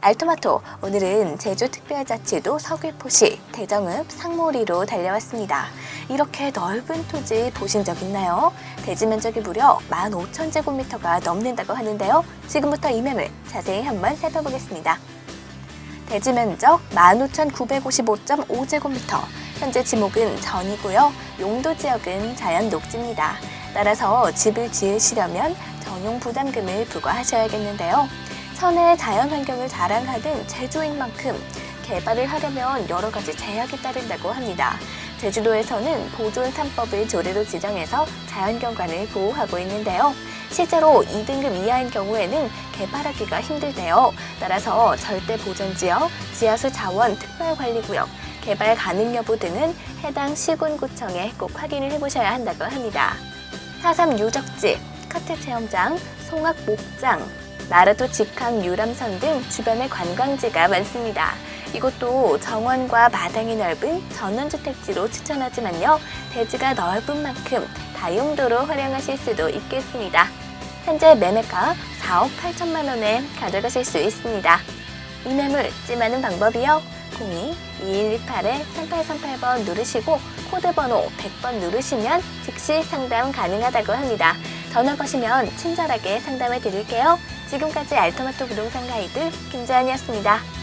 알토마토 오늘은 제주 특별자치도 서귀포시 대정읍 상모리로 달려왔습니다. 이렇게 넓은 토지 보신 적 있나요? 대지 면적이 무려 15,000제곱미터가 넘는다고 하는데요. 지금부터 이 매물 자세히 한번 살펴보겠습니다. 대지 면적 15,955.5제곱미터. 현재 지목은 전이고요. 용도 지역은 자연 녹지입니다. 따라서 집을 지으시려면 전용 부담금을 부과하셔야겠는데요. 천혜의 자연 환경을 자랑하는 제주인 만큼 개발을 하려면 여러 가지 제약이 따른다고 합니다. 제주도에서는 보존 3법을 조례로 지정해서 자연경관을 보호하고 있는데요. 실제로 2등급 이하인 경우에는 개발하기가 힘들대요. 따라서 절대 보전 지역, 지하수 자원 특별 관리 구역, 개발 가능 여부 등은 해당 시군구청에 꼭 확인을 해보셔야 한다고 합니다. 4.3 유적지, 카트 체험장, 송악 목장, 나르도 직항 유람선 등 주변에 관광지가 많습니다. 이곳도 정원과 마당이 넓은 전원주택지로 추천하지만요. 대지가 넓은 만큼 다용도로 활용하실 수도 있겠습니다. 현재 매매가 4억 8천만 원에 가져가실 수 있습니다. 이 매물 찜하는 방법이요. 02-2128-3838번 누르시고 코드 번호 100번 누르시면 즉시 상담 가능하다고 합니다. 전화 거시면 친절하게 상담해 드릴게요. 지금까지 알토마토 부동산 가이드 김재환이었습니다.